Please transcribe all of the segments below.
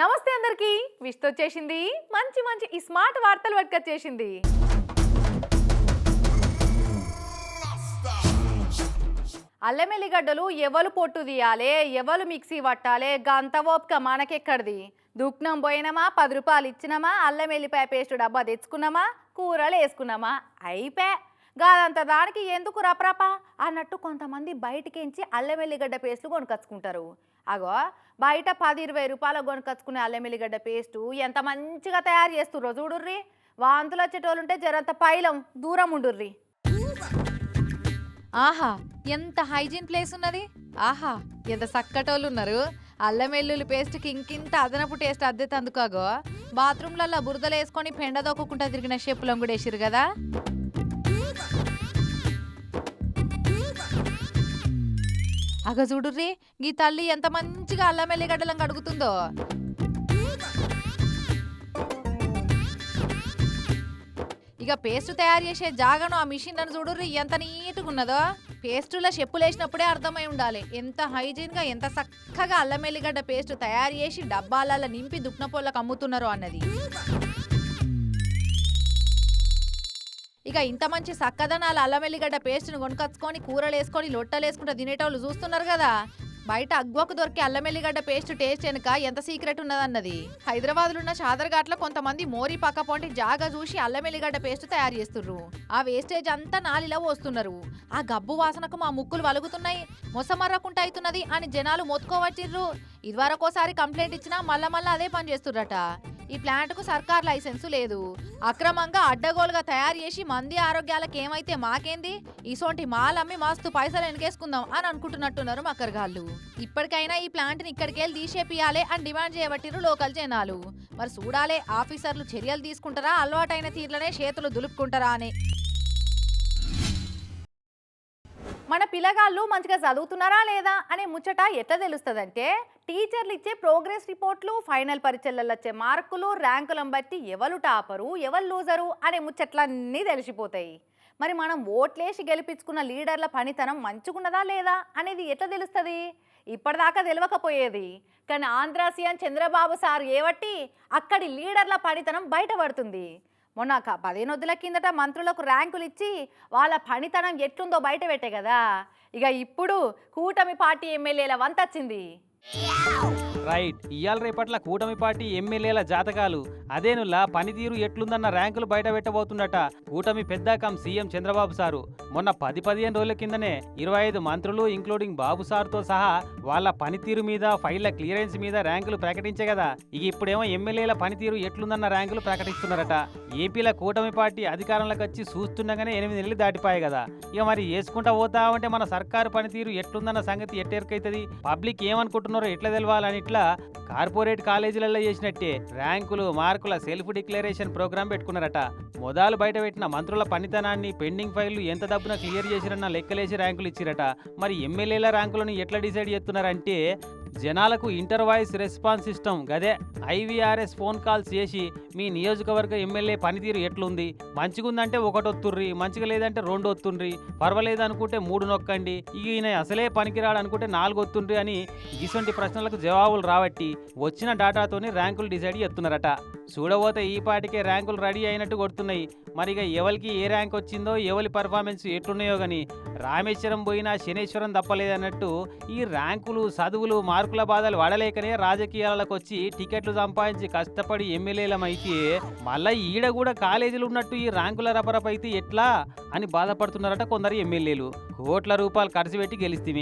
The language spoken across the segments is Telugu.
నమస్తే అందరికీ. విష్తో వచ్చేసింది మంచి మంచి ఈ స్మార్ట్ వార్తలు పట్టుకొచ్చేసింది. అల్లం ఎవరు ఎవలు పొట్టు తీయాలి ఎవలు మిక్సీ పట్టాలి గంత ఓపిక మనకెక్కడిది? దుక్నం పోయినామా పది రూపాయలు ఇచ్చినామా అల్లం ఎల్లిపాయ పేస్ట్ డబ్బా తెచ్చుకున్నామా కూరలు వేసుకున్నామా? అయిపోయా కాదంత దానికి ఎందుకు రపరపా? అన్నట్టు కొంతమంది బయటికించి అల్లం ఎల్లిగడ్డ పేస్ట్లు కొనుకొచ్చుకుంటారు. అగో బయట పది ఇరవై రూపాయలు కొనుకొచ్చుకునే అల్లం ఎల్లిగడ్డ పేస్టు ఎంత మంచిగా తయారు చేస్తుర్రో చూడుర్రి. వాంతులు వచ్చేటోళ్ళు ఉంటే జరంత పైలం దూరం ఉండుర్రి. ఆహా ఎంత హైజీన్ ప్లేస్ ఉన్నది. ఆహా ఎంత చక్కటోళ్ళు ఉన్నారు. అల్లం వెల్లుల్లి పేస్ట్కి ఇంకింత అదనపు టేస్ట్ అద్దె తందుకాగో బాత్రూమ్లలో బురదలు వేసుకొని పెండ దొక్కకుండా తిరిగిన షేపులం కూడా వేసిరు కదా. అగ చూడుర్రి ఈ తల్లి ఎంత మంచిగా అల్లం ఎల్లిగడ్డలం కడుగుతుందో. ఇక పేస్ట్ తయారు చేసే జాగను ఆ మిషన్ అని చూడుర్రి ఎంత నీట్గా ఉన్నదో పేస్టులో చెప్పులేసినప్పుడే అర్థమై ఉండాలి. ఎంత హైజీన్గా ఎంత చక్కగా అల్లం ఎల్లిగడ్డ పేస్ట్ తయారు చేసి డబ్బాలలో నింపి దుక్నపోళ్ళకు అమ్ముతున్నారో అన్నది. ఇక ఇంత మంచి సక్కదనాలు అల్లం ఎల్లిగడ్డ పేస్ట్ను కొనుకొచ్చుకొని కూరలు వేసుకొని లొట్టలు వేసుకుంటూ తినేటోళ్ళు చూస్తున్నారు కదా. బయట అగ్వకు దొరికే అల్లం ఎల్లిగడ్డ పేస్ట్ టేస్ట్ వెనుక ఎంత సీక్రెట్ ఉన్నదన్నది? హైదరాబాద్లో ఉన్న షాదర్ఘాట్లో కొంతమంది మోరీ పక్క పొంటి జాగా చూసి అల్లం ఎల్లిగడ్డ పేస్ట్ తయారు చేస్తున్నారు ఆ వేస్టేజ్ అంతా నాలిలో వస్తున్నారు ఆ గబ్బు వాసనకు మా ముక్కులు వలుగుతున్నాయి మొసమర్రకుంట అవుతున్నది అని జనాలు మొత్తుకోవచ్చిర్రు. ఇదివరకోసారి కంప్లైంట్ ఇచ్చినా మళ్ళా మళ్ళా అదే పని చేస్తుర్రట. ఈ ప్లాంట్కు సర్కార్ లైసెన్సు లేదు. అక్రమంగా అడ్డగోలుగా తయారు చేసి మంది ఆరోగ్యాలకు ఏమైతే మాకేంది? ఇసోంటి మాలమ్మి మస్తు పైసలు వెనకేసుకుందాం అని అనుకుంటున్నట్టున్నారు మక్కరగాళ్ళు ఇప్పటికైనా ఈ ప్లాంట్ని ఇక్కడికెళ్ళి తీసేపియాలి అని డిమాండ్ చేయబట్టిరు లోకల్ జనాలు. మరి చూడాలే ఆఫీసర్లు చర్యలు తీసుకుంటారా అలవాటైన తీర్లనే చేతులు దులుపుకుంటారా అని. మన పిల్లగాళ్ళు మంచిగా చదువుతున్నారా లేదా అనే ముచ్చట ఎట్లా తెలుస్తుందంటే టీచర్లు ఇచ్చే ప్రోగ్రెస్ రిపోర్ట్లు ఫైనల్ పరీక్షలలో వచ్చే మార్కులు ర్యాంకులను బట్టి ఎవరు టాపరు ఎవరు లూజరు అనే ముచ్చట్లన్నీ తెలిసిపోతాయి. మరి మనం ఓట్లేసి గెలిపించుకున్న లీడర్ల పనితనం మంచుకున్నదా లేదా అనేది ఎట్లా తెలుస్తుంది? ఇప్పటిదాకా తెలియకపోయేది కానీ ఆంధ్ర సీఎం చంద్రబాబు సార్ ఏవట్టి అక్కడి లీడర్ల పనితనం బయటపడుతుంది. మొన్న పదిహేనొద్దుల పదిహేను వద్దుల కిందట మంత్రులకు ర్యాంకులు ఇచ్చి వాళ్ళ పనితనం ఎట్లుందో బయట పెట్టే కదా. ఇక ఇప్పుడు కూటమి పార్టీ ఎమ్మెల్యేల వంతొచ్చింది. రైట్. ఇయాల రేపట్ల కూటమి పార్టీ ఎమ్మెల్యేల జాతకాలు. అదేనులా పనితీరు ఎట్లుందన్న ర్యాంకులు బయట పెట్టబోతుండట కూటమి పెద్దాకం సీఎం చంద్రబాబు సారు. మొన్న పది పదిహేను రోజుల కిందనే ఇరవై ఐదు మంత్రులు ఇంక్లూడింగ్ బాబు సార్తో సహా వాళ్ళ పనితీరు మీద ఫైళ్ళ క్లియరెన్స్ మీద ర్యాంకులు ప్రకటించే కదా ఇక ఇప్పుడేమో ఎమ్మెల్యేల పనితీరు ఎట్లుందన్న ర్యాంకులు ప్రకటిస్తున్నారట. ఏపీలో కూటమి పార్టీ అధికారంలోకి వచ్చి చూస్తుండగానే ఎనిమిది నెలలు దాటిపోయాయి కదా. ఇక మరి వేసుకుంటా పోతా ఉంటే మన సర్కారు పనితీరు ఎట్లుందన్న సంగతి ఎట్టెరకైతుంది? పబ్లిక్ ఏమనుకుంటున్నారో ఎట్లా తెలవాలని ఇట్లా కార్పొరేట్ కాలేజీలలో చేసినట్టే ర్యాంకులు మార్కుల సెల్ఫ్ డిక్లరేషన్ ప్రోగ్రామ్ పెట్టుకున్నారట. మొదలు బయట పెట్టిన మంత్రుల పనితనాన్ని పెండింగ్ ఫైళ్ళు ఎంత డబ్బున క్లియర్ చేసిరన్న లెక్కలేసి ర్యాంకులు ఇచ్చిరట. మరి ఎమ్మెల్యేల ర్యాంకులను ఎట్లా డిసైడ్ చేస్తున్నారంటే జనాలకు ఇంటర్ వాయిస్ రెస్పాన్స్ సిస్టమ్ గదే ఐవీఆర్ఎస్ ఫోన్ కాల్స్ చేసి మీ నియోజకవర్గ ఎమ్మెల్యే పనితీరు ఎట్లుంది? మంచిగుందంటే ఒకటి మంచిగా లేదంటే రెండు ఒత్తుండ్రి పర్వాలేదు అనుకుంటే మూడు నొక్కండి ఈయన అసలే పనికిరాడు అనుకుంటే నాలుగు ఒత్తుండ్రి అని ఇటువంటి ప్రశ్నలకు జవాబులు రాబట్టి వచ్చిన డేటాతోని ర్యాంకులు డిసైడ్ చేస్తున్నారట. చూడబోతే ఈ పాటికే ర్యాంకులు రెడీ అయినట్టు కొడుతున్నాయి. మరి ఇక ఎవరికి ఏ ర్యాంక్ వచ్చిందో ఎవరి పర్ఫార్మెన్స్ ఎట్లున్నాయో కానీ రామేశ్వరం పోయినా శనేశ్వరం తప్పలేదన్నట్టు ఈ ర్యాంకులు చదువులు మార్కుల బాధలు వడలేకనే రాజకీయాలకు వచ్చి టికెట్లు సంపాదించి కష్టపడి ఎమ్మెల్యేలమైతే మళ్ళీ ఈడ కూడా కాలేజీలు ఉన్నట్టు ఈ ర్యాంకుల రపరపైతే అయితే ఎట్లా అని బాధపడుతున్నారట కొందరు ఎమ్మెల్యేలు. కోట్ల రూపాయలు ఖర్చు పెట్టి గెలిస్తే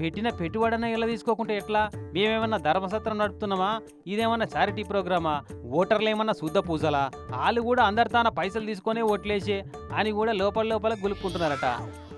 పెట్టిన పెట్టుబడిన ఎలా తీసుకోకుంటే ఎట్లా? మేమేమన్నా ధర్మసత్రం నడుపుతున్నామా? ఇదేమన్నా చారిటీ ప్రోగ్రామా? ఓటర్లు ఏమన్నా శుద్ధ పూజలా? వాళ్ళు కూడా అందరు తాన పైసలు తీసుకొని ఓట్లేసే అని కూడా లోపల లోపల గులుపుకుంటున్నారట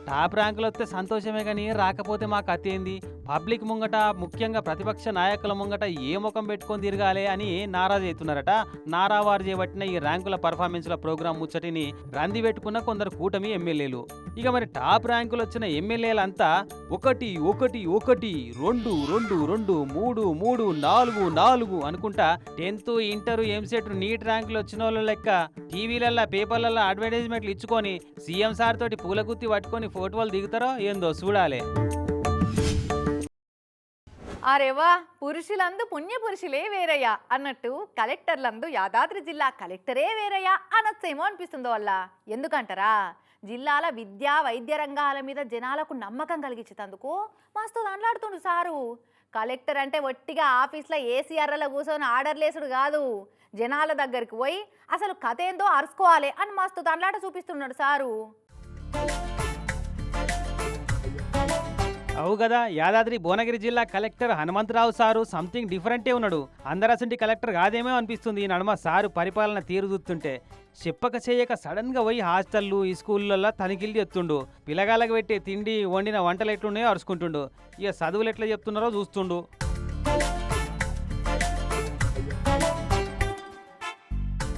టాప్ ర్యాంకులు వస్తే సంతోషమే కానీ రాకపోతే మాకు అత్తేంది? పబ్లిక్ ముంగట ముఖ్యంగా ప్రతిపక్ష నాయకుల ముంగట ఏ ముఖం పెట్టుకొని తిరగాలి అని నారా చేస్తున్నారట నారా వారు చేపట్టిన ఈ ర్యాంకుల పర్ఫార్మెన్స్ల ప్రోగ్రాం ముచ్చటిని రంది పెట్టుకున్న కొందరు కూటమి ఎమ్మెల్యేలు. ఇక మరి టాప్ ర్యాంకులు వచ్చిన ఎమ్మెల్యేలంతా ఒకటి ఒకటి ఒకటి రెండు రెండు రెండు మూడు మూడు నాలుగు నాలుగు అనుకుంటా టెన్త్ ఇంటర్ ఎంసెట్ నీట్ ర్యాంకులు వచ్చిన వాళ్ళ లెక్క టీవీలల్లో పేపర్లలో అడ్వర్టైజ్మెంట్లు ఇచ్చుకొని సీఎం సార్ తోటి పూలగుత్తి పట్టుకొని ఫోటోలు దిగుతారో ఏందో చూడాలి. అరేవా పురుషులందు పుణ్య పురుషులే వేరయ్యా అన్నట్టు కలెక్టర్లందు యాదాద్రి జిల్లా కలెక్టరే వేరయ్యా అనొచ్చేమో అనిపిస్తుందో వల్ల ఎందుకంటారా? జిల్లాల విద్యా వైద్య రంగాల మీద జనాలకు నమ్మకం కలిగించేందుకు మస్తు దాంట్లాడుతుండు సారు. కలెక్టర్ అంటే ఒట్టిగా ఆఫీస్లో ఏసీఆర్లో కూర్చొని ఆర్డర్లేసుడు కాదు. జనాల దగ్గరికి పోయి అసలు కథ ఏందో అరుచుకోవాలి అని మస్తు దాంట్లాట చూపిస్తున్నాడు సారు. అవు కదా యాదాద్రి భువనగిరి జిల్లా కలెక్టర్ హనుమంతరావు సారు సంథింగ్ డిఫరెంటే ఉన్నాడు. అందరసంటి కలెక్టర్ కాదేమో అనిపిస్తుంది ఈ నడుమ సారు పరిపాలన తీరు చూస్తుంటే చెప్పక చేయక సడన్గా పోయి హాస్టళ్ళు ఈ స్కూళ్ళల్లో తనిఖీలు చెప్తుండు పిల్లగాళ్ళకి పెట్టే తిండి వండిన వంటలు ఎట్లున్నాయో అరుచుకుంటుండు. ఇక చదువులు ఎట్లా చెప్తున్నారో చూస్తుండు.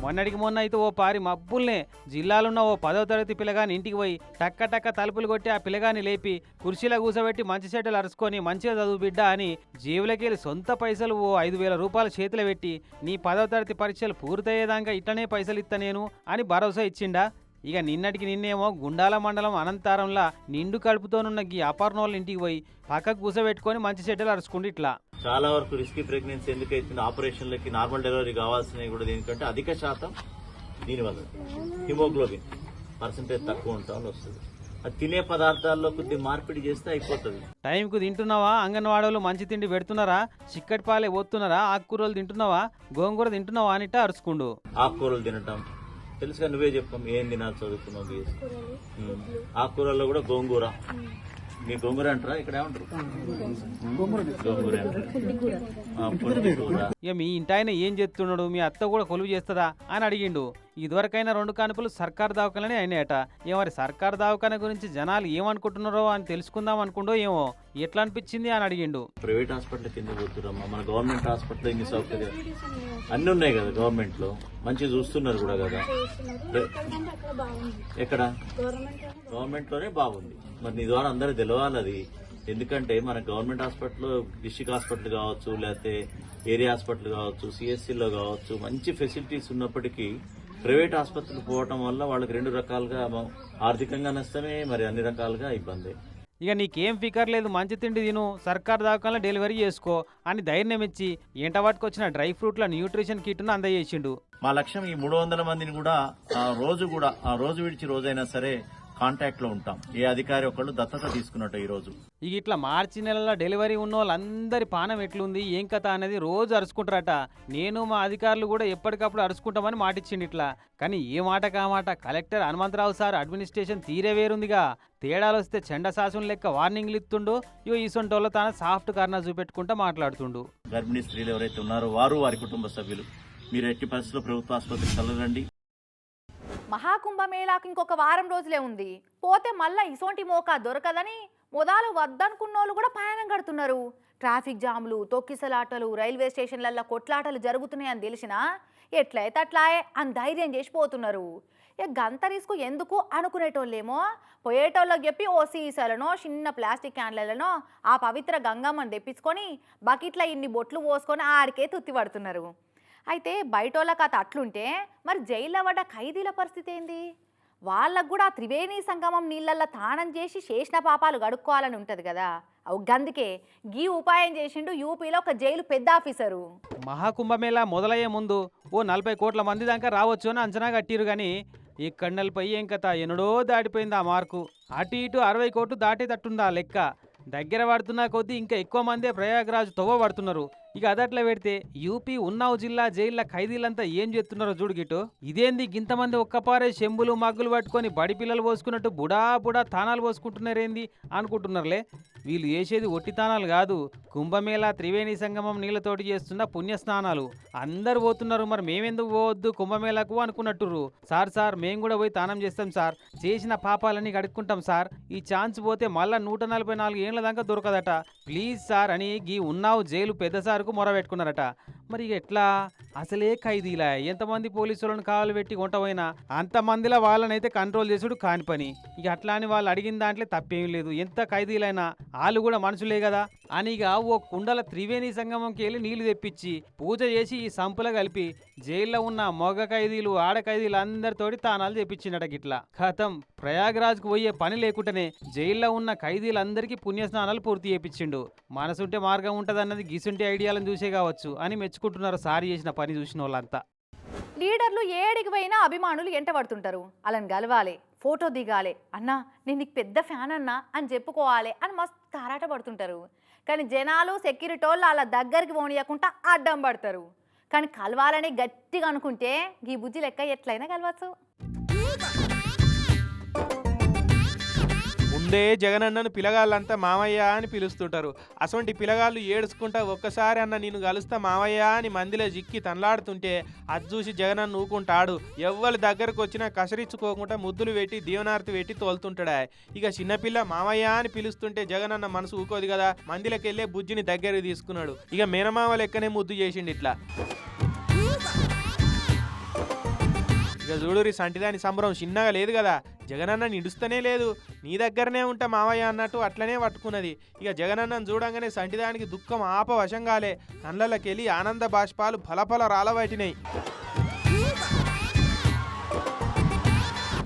మొన్నటికి మొన్న అయితే ఓ పారి మబ్బుల్నే జిల్లాలున్న ఓ పదో తరగతి పిల్లగాని ఇంటికి పోయి టక్క టక్క తలుపులు కొట్టి ఆ పిల్లగాని లేపి కుర్చీలో కూసబెట్టి మంచి చెట్టులు అరుచుకొని మంచిగా చదువు బిడ్డ అని జీవులకెళ్ళి సొంత పైసలు ఓ ఐదు వేల రూపాయలు చేతిలో పెట్టి నీ పదో తరగతి పరీక్షలు పూర్తయ్యేదాకా ఇట్లనే పైసలు ఇస్తా నేను అని భరోసా ఇచ్చిండా? ఇక నిన్నటికి నిన్నేమో గుండాల మండలం అనంతారంలా నిండు కడుపుతోనున్న గీ అపర్ణోళ్ళ ఇంటికి పోయి పక్కకు కూసబెట్టుకొని మంచి చెడ్డలు అరుచుకుంటూ ఇట్లా. చాలా వరకు రిస్కీ ప్రెగ్నెన్సీ ఎందుకు అవుతుంది ఆపరేషన్లకి నార్మల్ డెలివరీ కావాల్సినవి కూడా దీనికంటే అధిక శాతం దీనివల్ల. హిమోగ్లోబిన్. పర్సంటేజ్ తక్కువ ఉంటా అని వస్తుంది. అది తినే పదార్థాల్లో కొద్ది మార్పిడి చేస్తే అయిపోతుంది. టైంకు తింటున్నావా? అంగన్వాడీలు మంచి తిండి పెడుతున్నారా? చిక్కటి పాలే పోతున్నారా? ఆకుకూరలు తింటున్నావా? గోంగూర తింటున్నావా? అనిట అరుచుకుండు. ఆకుకూరలు తినటం తెలుసుగా నువ్వే చెప్పాం ఏం తినాలి చదువుకున్నావు. ఆకుకూరల్లో కూడా గోంగూర. మీ గోంగూర అంటారా? ఇక్కడ ఏమంటారు? గోంగూర. ఇక మీ ఇంటాయన ఏం చేస్తున్నాడు? మీ అత్త కూడా కొలువు చేస్తుందా? అని అడిగిండు. ఇదివరకైనా రెండు కానుపులు సర్కార్ దావకాలని అయినాయట. ఏ మరి సర్కార్ దావకాన గురించి జనాలు ఏమనుకుంటున్నారో అని తెలుసుకుందాం అనుకుండో ఏమో. ఎట్లా అనిపించింది అని అడిగిండు. ప్రైవేట్ హాస్పిటల్ కింద పోతున్నామా మన గవర్నమెంట్ హాస్పిటల్ ఇన్ని సౌకర్యాలు? అన్ని ఉన్నాయి కదా గవర్నమెంట్లో మంచి చూస్తున్నారు కూడా కదా. ఎక్కడ? గవర్నమెంట్లోనే బాగుంది. మరి నీ ద్వారా అందరూ తెలవాలి అది. ఎందుకంటే మన గవర్నమెంట్ హాస్పిటల్ డిస్టిక్ హాస్పిటల్ కావచ్చు లేకపోతే ఏరియా హాస్పిటల్ కావచ్చు సిఎస్సిలో కావచ్చు మంచి ఫెసిలిటీస్ ఉన్నప్పటికీ ప్రైవేట్ ఆసుపత్రికి పోవటం వల్ల వాళ్ళకి రెండు రకాలుగా ఆర్థికంగా నష్టమే మరి అన్ని రకాలుగా ఇబ్బంది. ఇక నీకేం ఫికర్ లేదు మంచి తిండి తిను సర్కార్ దవాఖానలో డెలివరీ చేసుకో అని ధైర్యం ఇచ్చి ఎంట పట్టుకొచ్చిన డ్రై ఫ్రూట్ల న్యూట్రిషన్ కిట్ను అందజేసిండు. మా లక్ష్యం ఈ మూడు వందల మందిని కూడా రోజు కూడా ఆ రోజు విడిచి రోజైనా సరే కాంటాక్ట్లో ఉంటాం. ఏ అధికారి ఒకళ్ళు దత్తత తీసుకున్నట్టు ఈ రోజు ఇక ఇట్లా మార్చి నెలలో డెలివరీ ఉన్న వాళ్ళందరి పానం ఎట్లుంది ఏం కథ అనేది రోజు అరుచుకుంటారట. నేను మా అధికారులు కూడా ఎప్పటికప్పుడు అరుచుకుంటామని మాటిచ్చిండు ఇట్లా. కానీ ఏ మాట కామాట కలెక్టర్ హనుమంతరావు సార్ అడ్మినిస్ట్రేషన్ తీరే వేరుందిగా. తేడాలు వస్తే చెండ శాసనం లెక్క వార్నింగ్లు ఇస్తుండు ఇగో ఈసొంటోళ్ళ తాను సాఫ్ట్ కార్నర్ చూపెట్టుకుంటా మాట్లాడుతుండు. గర్భిణీ స్త్రీలు ఎవరైతే ఉన్నారో వారు వారి కుటుంబ సభ్యులు. మీరు ఎట్టి పరిస్థితుల్లో ప్రభుత్వ ఆసుపత్రికి చల్లరండి మహాకుంభమేళాకు ఇంకొక వారం రోజులే ఉంది. పోతే మళ్ళా ఇసోంటి మోకా దొరకదని మొదలు వద్దనుకున్నోళ్ళు కూడా ప్రయాణం కడుతున్నారు. ట్రాఫిక్ జాములు తొక్కిసలాటలు రైల్వే స్టేషన్లల్లో కొట్లాటలు జరుగుతున్నాయని తెలిసినా ఎట్లయితే అట్లాయే అని ధైర్యం చేసి పోతున్నారు. ఇక గంత రిస్క్ ఎందుకు అనుకునేటోళ్ళేమో? పోయేటోళ్ళకి చెప్పి ఓ సీసాలనో చిన్న ప్లాస్టిక్ క్యాన్లలోనో ఆ పవిత్ర గంగమ్మని తెప్పించుకొని బకెట్ల ఇన్ని బొట్లు పోసుకొని ఆడికే తుత్తి పడుతున్నారు. అయితే బయటోళ్ళ కథ అట్లుంటే మరి జైల్లో పడ్డ ఖైదీల పరిస్థితి ఏంది? వాళ్ళకు కూడా త్రివేణి సంగమం నీళ్ళల్లో తానం చేసి చేసిన పాపాలు గడుక్కోవాలని ఉంటుంది కదా. గందుకే గీ ఉపాయం చేసిండు యూపీలో ఒక జైలు పెద్ద ఆఫీసరు. మహాకుంభమేళా మొదలయ్యే ముందు ఓ నలభై కోట్ల మంది దాకా రావచ్చు అని అంచనా కట్టిరు కానీ ఈ కండలపై ఏం కథ? ఎన్నడో దాటిపోయింది ఆ మార్కు. అటు ఇటు అరవై కోట్లు దాటేటట్టుందా లెక్క? దగ్గర పడుతున్న కొద్దీ ఇంకా ఎక్కువ మందే ప్రయాగరాజ్ తవ్వ పడుతున్నారు ఇక అదట్లా పెడితే యూపీ ఉన్నావు జిల్లా జైళ్ళ ఖైదీలంతా ఏం చేస్తున్నారో చూడుగిటు ఇదేంది గింతమంది ఒక్కపారే చెంబులు మగ్గులు పట్టుకొని బడి పిల్లలు పోసుకున్నట్టు బుడా బుడా తానాలు పోసుకుంటున్నారేంది అనుకుంటున్నారులే. వీళ్ళు చేసేది ఒట్టితానాలు కాదు. కుంభమేళా త్రివేణి సంగమం నీళ్ళతోటి చేస్తున్న పుణ్య స్నానాలు అందరు పోతున్నారు మరి మేమెందుకు పోవద్దు? కుంభమేళాకు అనుకున్నట్టురు సార్ సార్ మేము కూడా పోయి తానం చేస్తాం సార్. చేసిన పాపాలన్నీ కడుక్కుంటాం సార్. ఈ ఛాన్స్ పోతే మళ్ళా నూట నలభై నాలుగు ఏళ్ళ దాకా దొరకదట. ప్లీజ్ సార్ అని గీ ఉన్నావు జైలు పెద్ద సార్కు మొరబెట్టుకున్నారట మరి ఇక ఎట్లా అసలే ఖైదీలా. ఎంతమంది పోలీసులను కావాలి పెట్టి కొంటపోయినా అంతమందిలో వాళ్ళనైతే కంట్రోల్ చేసుడు కాని పని. ఇక అట్లా అని వాళ్ళు అడిగిన దాంట్లో తప్పేం లేదు. ఎంత ఖైదీలైనా వాళ్ళు కూడా మనుషులే కదా? అని ఇక ఓ కుండల త్రివేణి సంగమంకి వెళ్ళి నీళ్ళు తెప్పించి పూజ చేసి ఈ సంపుల కలిపి జైల్లో ఉన్న మగ ఖైదీలు ఆడ ఖైదీలు అందరితోటి తానాలు తెప్పించిండట గిట్లా. ఖతం ప్రయాగ్రాజ్కు పోయే పని లేకుండానే జైల్లో ఉన్న ఖైదీలందరికీ పుణ్యస్నానాలు పూర్తి చేపించిండు. మనసుంటే మార్గం ఉంటదన్నది గీసుంటే ఐడియాలను చూసే కావచ్చు అని మెచ్చు మెచ్చుకుంటున్నారు సారి చేసిన పని చూసిన వాళ్ళంతా. లీడర్లు ఏడికి పోయినా అభిమానులు ఎంటబడుతుంటారు అలా గలవాలి ఫోటో దిగాలి అన్నా నేను నీకు పెద్ద ఫ్యాన్ అన్నా అని చెప్పుకోవాలి అని మస్తు ఆరాట పడుతుంటారు. కానీ జనాలు సెక్యూరిటీ వాళ్ళు వాళ్ళ దగ్గరికి పోనీయకుండా అడ్డం పడతారు. కానీ కలవాలని గట్టిగా అనుకుంటే ఈ బుజ్జి లెక్క ఎట్లయినా కలవచ్చు ముందే జగనన్నను పిలగాళ్ళంతా మామయ్య అని పిలుస్తుంటారు. అటువంటి పిలగాళ్ళు ఏడుచుకుంటా ఒక్కసారి అన్న నేను కలుస్తా మామయ్య అని మందిలో జిక్కి తనలాడుతుంటే అది చూసి జగనన్న ఊకుంటాడు. ఎవ్వరి దగ్గరకు వచ్చినా కసరించుకోకుండా ముద్దులు పెట్టి దీవనార్తి పెట్టి తోలుతుంటాడా? ఇక చిన్నపిల్ల మామయ్య అని పిలుస్తుంటే జగనన్న మనసు ఊకోదు కదా మందిలోకి వెళ్ళే బుజ్జిని దగ్గరికి తీసుకున్నాడు. ఇక మేనమామ లెక్కనే ముద్దు చేసిండు ఇట్లా ఇక చూడురి సంటిదాని సంబరం చిన్నగా లేదు కదా. జగనన్న నిడుస్తూనే లేదు. నీ దగ్గరనే ఉంటా మావయ్య అన్నట్టు అట్లనే పట్టుకున్నది. ఇక జగనన్నను చూడంగానే సంటిదానికి దుఃఖం ఆపవశంగాలే కళ్ళకెళ్ళి ఆనంద బాష్పాలు ఫలఫల రాలబట్టినాయి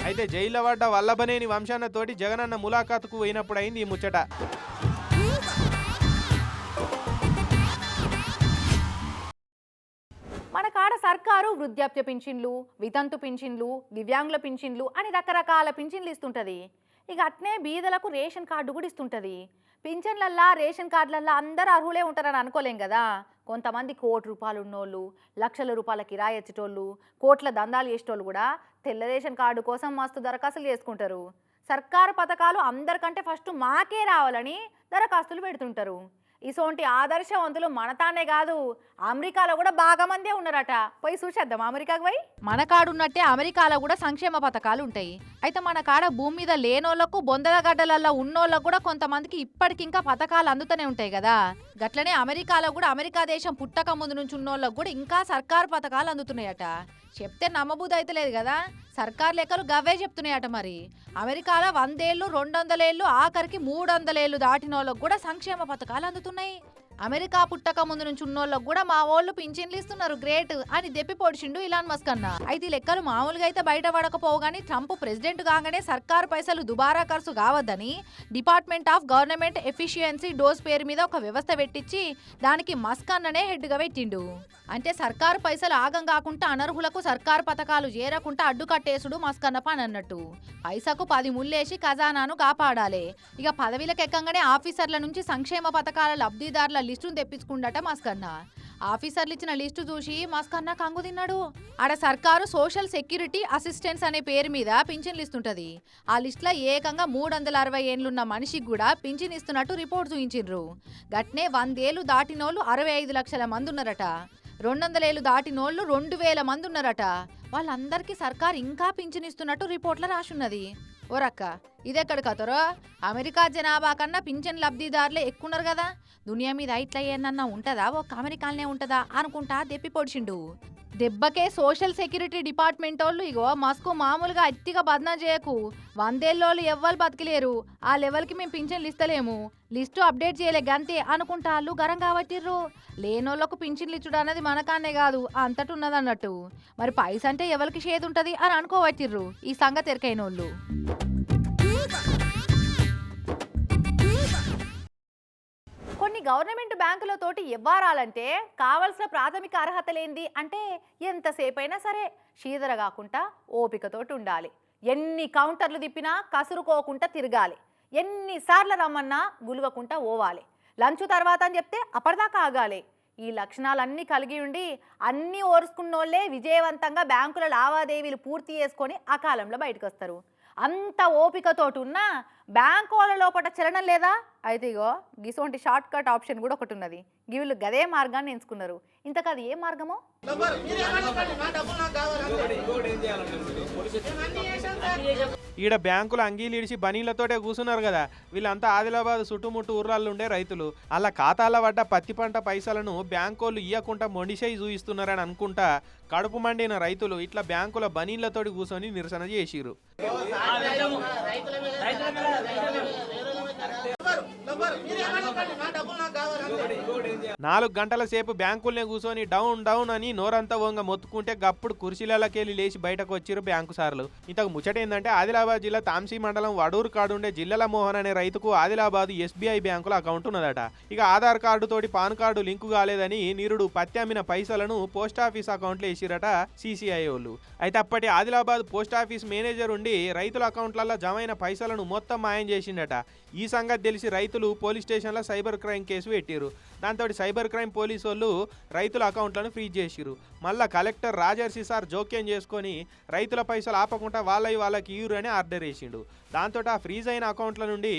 అయితే జైల్లో పడ్డ వల్లభనేని వంశాన్నతోటి జగనన్న ములాఖాతుకు పోయినప్పుడు అయింది ఈ ముచ్చట. వృద్ధాప్య పింఛన్లు వితంతు పింఛన్లు దివ్యాంగుల పింఛన్లు అని రకరకాల పింఛన్లు ఇస్తుంటుంది. ఇక అట్నే బీదలకు రేషన్ కార్డు కూడా ఇస్తుంటుంది. పింఛన్లల్లా రేషన్ కార్డులల్లా అందరూ అర్హులే ఉంటారని అనుకోలేం కదా. కొంతమంది కోటి రూపాయలు ఉన్నోళ్ళు లక్షల రూపాయల కిరాయి ఇచ్చేటోళ్ళు కోట్ల దందాలు చేసేటోళ్ళు కూడా తెల్ల రేషన్ కార్డు కోసం మస్తు దరఖాస్తులు చేసుకుంటారు. సర్కారు పథకాలు అందరికంటే ఫస్ట్ మాకే రావాలని దరఖాస్తులు పెడుతుంటారు. ఇసోంటి ఆదర్శవంతులు మనతానే కాదు అమెరికాలో కూడా బాగా మందే ఉన్నారట. పోయి చూసేద్దాం అమెరికాకు పోయి. మన కాడున్నట్టే అమెరికాలో కూడా సంక్షేమ పథకాలు ఉంటాయి. అయితే మన కాడ భూమి మీద లేనోళ్ళకు బొందల గడ్డలల్లో ఉన్నోళ్ళకు కూడా కొంతమందికి ఇప్పటికింకా పథకాలు అందుతూనే ఉంటాయి కదా. గట్లనే అమెరికాలో కూడా అమెరికా దేశం పుట్టక ముందు నుంచి ఉన్నోళ్ళకు కూడా ఇంకా సర్కారు పథకాలు అందుతున్నాయట. చెప్తే నమ్మబుద్ధి అయితే లేదు కదా. సర్కార్ లెక్కలు గవ్వే చెప్తున్నాయట మరి. అమెరికాలో వందేళ్ళు రెండు వందలేళ్ళు ఆఖరికి మూడు వందలేళ్ళు దాటిన వాళ్ళకు కూడా సంక్షేమ పథకాలు అందుతున్నాయి tunay అమెరికా పుట్టక ముందు నుంచి ఉన్నోళ్ళకు కూడా మా వాళ్ళు పింఛన్లు ఇస్తున్నారు. గ్రేట్. అని దెప్పి పొడిచిండు ఇలాన్ మస్క్ అన్న. అయితే లెక్కలు మామూలుగా అయితే బయట పడకపోవు ట్రంప్ ప్రెసిడెంట్ కాగానే సర్కారు పైసలు దుబారా ఖర్చు కావద్దని డిపార్ట్మెంట్ ఆఫ్ గవర్నమెంట్ ఎఫిషియన్సీ డోస్ పేరు మీద ఒక వ్యవస్థ పెట్టించి దానికి మస్క్ అన్ననే హెడ్గా పెట్టిండు. అంటే సర్కారు పైసలు ఆగం కాకుండా అనర్హులకు సర్కారు పథకాలు చేరకుండా అడ్డుకట్టేసుడు మస్కన్న పని అన్నట్టు. పైసకు పది ముల్లేసి ఖజానాను కాపాడాలి. ఇక పదవిలకు ఎక్కంగానే ఆఫీసర్ల నుంచి సంక్షేమ పథకాల లబ్ధిదారుల లిస్టును తెప్పించుకుండట మస్కన్న ఆఫీసర్లు ఇచ్చిన లిస్టు చూసి మస్కన్న కంగు తిన్నాడు. ఆడ సర్కారు సోషల్ సెక్యూరిటీ అసిస్టెన్స్ అనే పేరు మీద పింఛన్లు ఇస్తుంటది ఆ లిస్టులో ఏకంగా మూడు వందల అరవై ఏళ్ళున్న మనిషికి కూడా పింఛన్ ఇస్తున్నట్టు రిపోర్ట్ చూపించిండ్రు. గట్నే వందేళ్ళు దాటినోళ్ళు అరవై ఐదు లక్షల మంది ఉన్నారట. రెండు వందలేళ్ళు దాటినోళ్ళు రెండు వేల మంది ఉన్నారట. వాళ్ళందరికీ సర్కార్ ఇంకా పింఛన్ ఇస్తున్నట్టు రిపోర్ట్లో రాసున్నది. ఓరక్క ఇదెక్కడ కథరో అమెరికా జనాభా కన్నా పింఛన్ లబ్ధిదారులే ఎక్కున్నారు కదా. దునియా మీద ఇట్లా ఏమన్నా ఉంటుందా? ఒక అమెరికాలనే ఉంటుందా? అనుకుంటా దెప్పి పొడిచిండు దెబ్బకే సోషల్ సెక్యూరిటీ డిపార్ట్మెంట్ వాళ్ళు ఇగో మస్కు మామూలుగా అత్తిగా బదనా చేయకు. వందేళ్ళోళ్ళు ఎవ్వరు బతికిలేరు. ఆ లెవెల్కి మేము పింఛన్లు ఇస్తలేము. లిస్టు అప్డేట్ చేయలే గంతే అనుకుంటా వాళ్ళు గరం కాబట్టిర్రు లేనోళ్ళకు పింఛన్లు ఇచ్చుడు అన్నది మనకాన్నే కాదు అంతటి ఉన్నది అన్నట్టు మరి పైస అంటే ఎవరికి షేదు ఉంటుంది అని అనుకోవట్టిర్రు. ఈ సంగతి ఎరకైనోళ్ళు. కొన్ని గవర్నమెంట్ బ్యాంకులతోటి ఇవ్వారాలంటే కావలసిన ప్రాథమిక అర్హత లేంది అంటే ఎంతసేపైనా సరే షీదర కాకుండా ఓపికతోటి ఉండాలి. ఎన్ని కౌంటర్లు తిప్పినా కసురుకోకుండా తిరగాలి. ఎన్నిసార్లు రమ్మన్నా గులవకుండా ఓవాలి. లంచ్ తర్వాత అని చెప్తే అప్పటిదాకా ఆగాలి. ఈ లక్షణాలన్నీ కలిగి ఉండి అన్నీ ఓర్చుకున్నోళ్ళే విజయవంతంగా బ్యాంకుల లావాదేవీలు పూర్తి చేసుకొని అకాలంలో బయటకు వస్తారు అంత ఓపికతోటి ఉన్నా బ్యాంకు వాళ్ళ లోపల చలనం లేదా? అయితే ఇగో గిసోంటి షార్ట్ కట్ ఆప్షన్ కూడా ఒకటి ఉన్నది. వీళ్ళు గదే మార్గాన్ని ఎంచుకున్నారు. ఇంతకు అది ఏ మార్గమో? మీరేమనుకోండి, నా డబ్బులు నాకు కావాలి అంతే. ఈడ బ్యాంకులు అంగీలు ఇడిచి బనీలతోటే కూర్చున్నారు కదా. వీళ్ళంతా ఆదిలాబాద్ చుట్టుముట్టు ఊర్రాళ్ళు ఉండే రైతులు. అలా ఖాతాల పడ్డ పత్తి పంట పైసలను బ్యాంకోళ్ళు ఇయ్యకుండా మొండిషై చూయిస్తున్నారని అనుకుంటా కడుపు మండిన రైతులు ఇట్లా బ్యాంకుల బనీళ్ళతోటి కూర్చొని నిరసన చేసిరు Thank you. నాలుగు గంటల సేపు బ్యాంకుల్నే కూర్చొని డౌన్ డౌన్ అని నోరంతా వంగ మొత్తుకుంటే గప్పుడు కుర్చీలకెళ్ళి లేచి బయటకు వచ్చిరు బ్యాంకు సార్లు. ఇంతకు ముచ్చట ఏంటంటే ఆదిలాబాద్ జిల్లా తాంసీ మండలం వడూరు కాడుండే జిల్లల మోహన్ అనే రైతుకు ఆదిలాబాద్ ఎస్బీఐ బ్యాంకులో అకౌంట్ ఉన్నదట. ఇక ఆధార్ కార్డు తోటి పాన్ కార్డు లింకు కాలేదని నీరుడు పత్యామిన పైసలను పోస్ట్ ఆఫీస్ అకౌంట్లో వేసిరట సీసీఐ వాళ్ళు అయితే అప్పటి ఆదిలాబాద్ పోస్ట్ ఆఫీస్ మేనేజర్ ఉండి రైతుల అకౌంట్లలో జమ అయిన పైసలను మొత్తం మాయం చేసిండట. ఈ సంగతి తెలిసి రైతులు పోలీస్ స్టేషన్లో సైబర్ క్రైమ్ కేసు పెట్టారు దాంతో సైబర్ క్రైమ్ పోలీసు వాళ్ళు రైతుల అకౌంట్లను ఫ్రీజ్ చేసిరు మళ్ళా కలెక్టర్ రాజర్సి సార్ జోక్యం చేసుకొని రైతుల పైసలు ఆపకుండా వాళ్ళవి వాళ్ళకి ఇయ్యరు అని ఆర్డర్ వేసిండు. దాంతో ఆ ఫ్రీజ్ అయిన అకౌంట్ల నుండి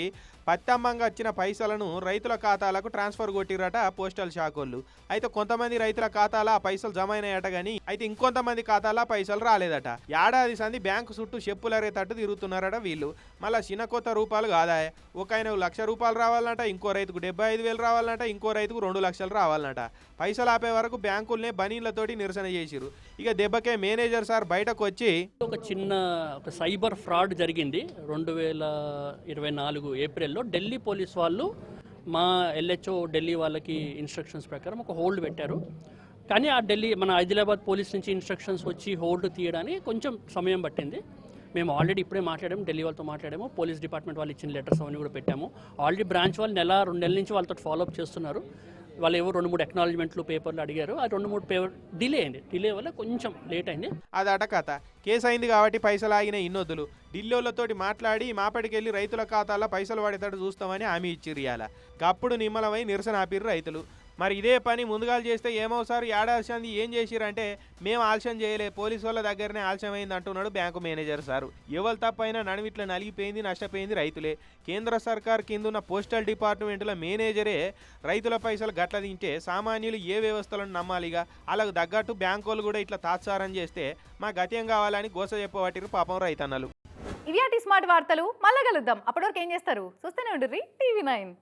పత్తమ్మంగా వచ్చిన పైసలను రైతుల ఖాతాలకు ట్రాన్స్ఫర్ కొట్టిరట పోస్టల్ శాఖ వాళ్ళు. అయితే కొంతమంది రైతుల ఖాతాల పైసలు జమ అయినాయట కానీ అయితే ఇంకొంతమంది ఖాతాలో పైసలు రాలేదట. ఏడాది సంది బ్యాంకు చుట్టూ చెప్పులరేటట్టు తిరుగుతున్నారట వీళ్ళు. మళ్ళీ చిన్న కొత్త రూపాయలు కాదా? ఒక ఆయన లక్ష రూపాయలు రావాలంట ఇంకో రైతుకు డెబ్బై ఐదు వేలు రావాలంట ఇంకో రైతుకు రెండు లక్షలు రావాలంట పైసలు ఆపే వరకు బ్యాంకుల్నే బనీళ్ళతోటి నిరసన చేసిరు ఇక దెబ్బకే మేనేజర్ సార్ బయటకు వచ్చి ఒక చిన్న ఒక సైబర్ ఫ్రాడ్ జరిగింది. రెండు వేల ఇరవై నాలుగు ఏప్రిల్లో ఢిల్లీ పోలీస్ వాళ్ళు మా ఎల్హెచ్ఓ ఢిల్లీ వాళ్ళకి ఇన్స్ట్రక్షన్స్ ప్రకారం ఒక హోల్డ్ పెట్టారు. కానీ ఆ ఢిల్లీ మన ఆదిలాబాద్ పోలీస్ నుంచి ఇన్స్ట్రక్షన్స్ వచ్చి హోల్డ్ తీయడానికి కొంచెం సమయం పట్టింది. మేము ఆల్రెడీ ఇప్పుడే మాట్లాడాము ఢిల్లీ వాళ్ళతో మాట్లాడాము పోలీస్ డిపార్ట్మెంట్ వాళ్ళు ఇచ్చిన లెటర్స్ అవన్నీ కూడా పెట్టాము. ఆల్రెడీ బ్రాంచ్ వాళ్ళు నెల రెండు నెలల నుంచి వాళ్ళతో ఫాలోఅప్ చేస్తున్నారు. వాళ్ళు ఏవో రెండు మూడు ఎక్నాలజ్మెంట్లు పేపర్లు అడిగారు. ఆ రెండు మూడు పేపర్ డిలే అయింది. డిలే వల్ల కొంచెం లేట్ అయింది. అది కథ కేసు అయింది కాబట్టి పైసలు ఆగిన ఇన్నొద్దులు. ఢిల్లీలతోటి మాట్లాడి మాపటికెళ్ళి రైతుల ఖాతాలో పైసలు పడేటట్టు చూస్తామని హామీ ఇచ్చిర్రు అప్పుడు గప్పుడు నిమ్మలమై నిరసన ఆపిర్రు రైతులు. మరి ఇదే పని ముందుగా చేస్తే ఏమవుసారు ఏడాల్సింది ఏం చేసిరంటే మేము ఆలస్యం చేయలే పోలీసు వాళ్ళ దగ్గరనే ఆలస్యమైంది అయింది అంటున్నాడు బ్యాంకు మేనేజర్ సారు. ఎవరు తప్పైనా నడిమిట్ల నలిగిపోయింది నష్టపోయింది రైతులే. కేంద్ర సర్కార్ కింద ఉన్న పోస్టల్ డిపార్ట్మెంట్లో మేనేజరే రైతుల పైసలు గట్ల దింటే సామాన్యులు ఏ వ్యవస్థలను నమ్మాలిగా? అలాగ తగ్గట్టు బ్యాంకులు కూడా ఇట్లా తాత్సారం చేస్తే మా గత్యం కావాలని గోస చెప్పబట్టిరు పాపం రైతన్నలు. ఇవి స్మార్ట్ వార్తలు మళ్ళా కలుద్దాం. అప్పటివరకు ఏం చేస్తారు? చూస్తూనే ఉండ్రి టీవీ నైన్.